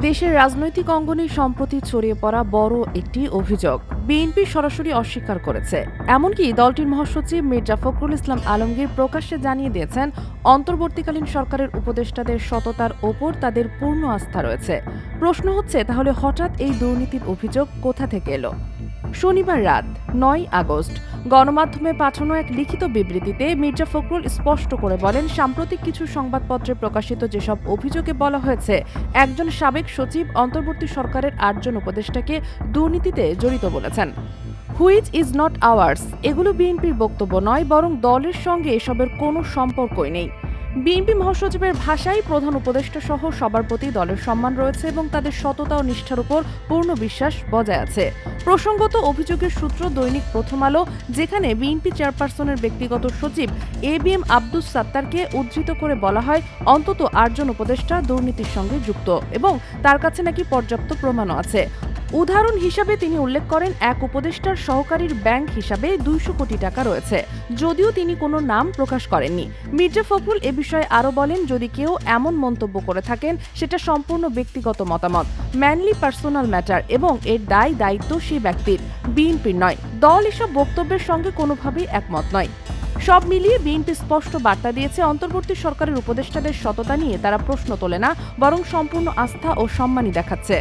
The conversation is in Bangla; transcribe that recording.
দেশের রাজনৈতিক অঙ্গনে সম্প্রতি ছড়িয়ে পড়া বড় একটি অভিযোগ। বিএনপি সরাসরি অস্বীকার করেছে। এমনকি দলটির মহাসচিব মির্জা ফখরুল ইসলাম আলমগীর প্রকাশ্যে জানিয়ে দিয়েছেন, অন্তর্বর্তীকালীন সরকারের উপদেষ্টাদের সততার ওপর তাদের পূর্ণ আস্থা রয়েছে। প্রশ্ন হচ্ছে, তাহলে হঠাৎ এই দুর্নীতির অভিযোগ কোথা থেকে এলো? শনিবার রাত, নয় আগস্ট, গণমাধ্যমে পাঠানো এক লিখিত বিবৃতিতে মির্জা ফখরুল স্পষ্ট করে বলেন, সাম্প্রতিক কিছু সংবাদপত্রে প্রকাশিত যেসব অভিযোগে বলা হয়েছে, একজন সাবেক সচিব অন্তর্বর্তী সরকারের আটজন উপদেষ্টাকে দুর্নীতিতে জড়িত বলেছেন। হুইচ ইজ নট আওয়ার্স, এগুলো বিএনপির বক্তব্য নয়, বরং দলের সঙ্গে এসবের কোনো সম্পর্কই নেই। বিএনপি মহাসচিবের ভাষায় প্রধান উপদেষ্টা সহ সবার প্রতি দলের সম্মান রয়েছে এবং তাদের সততা ও নিষ্ঠার উপর পূর্ণ বিশ্বাস বজায় আছে। প্রসঙ্গত অভিযোগের সূত্র দৈনিক প্রথম আলো, যেখানে বিএনপি চেয়ারপারসনের ব্যক্তিগত সচিব এ বি এম আব্দুস সাত্তারকে উদ্ধৃত করে বলা হয়, অন্তত আটজন উপদেষ্টা দুর্নীতির সঙ্গে যুক্ত এবং তার কাছে নাকি পর্যাপ্ত প্রমাণও আছে। উদাহরণ হিসাবে তিনি উল্লেখ করেন, এক উপদেষ্টার সহকারীর ব্যাংক হিসাবে দুইশো কোটি টাকা রয়েছে। যদিও তিনি কোনো নাম প্রকাশ করেননি। মির্জা ফখরুল এ বিষয়ে আরও বলেন, যদি কেউ এমন মন্তব্য করে থাকেন, সেটা সম্পূর্ণ ব্যক্তিগত মতামত। ম্যানলি পার্সোনাল ম্যাটার এবং এর দায় দায়িত্ব সেই ব্যক্তির। বিএনপির নয়। দল এসব বক্তব্যের সঙ্গে কোনোভাবেই একমত নয়। সব মিলিয়ে বিএনপি স্পষ্ট বার্তা দিয়েছে, অন্তর্বর্তী সরকারের উপদেষ্টাদের সততা নিয়ে তারা প্রশ্ন তোলে না, বরং সম্পূর্ণ আস্থা ও সম্মানই দেখাচ্ছে।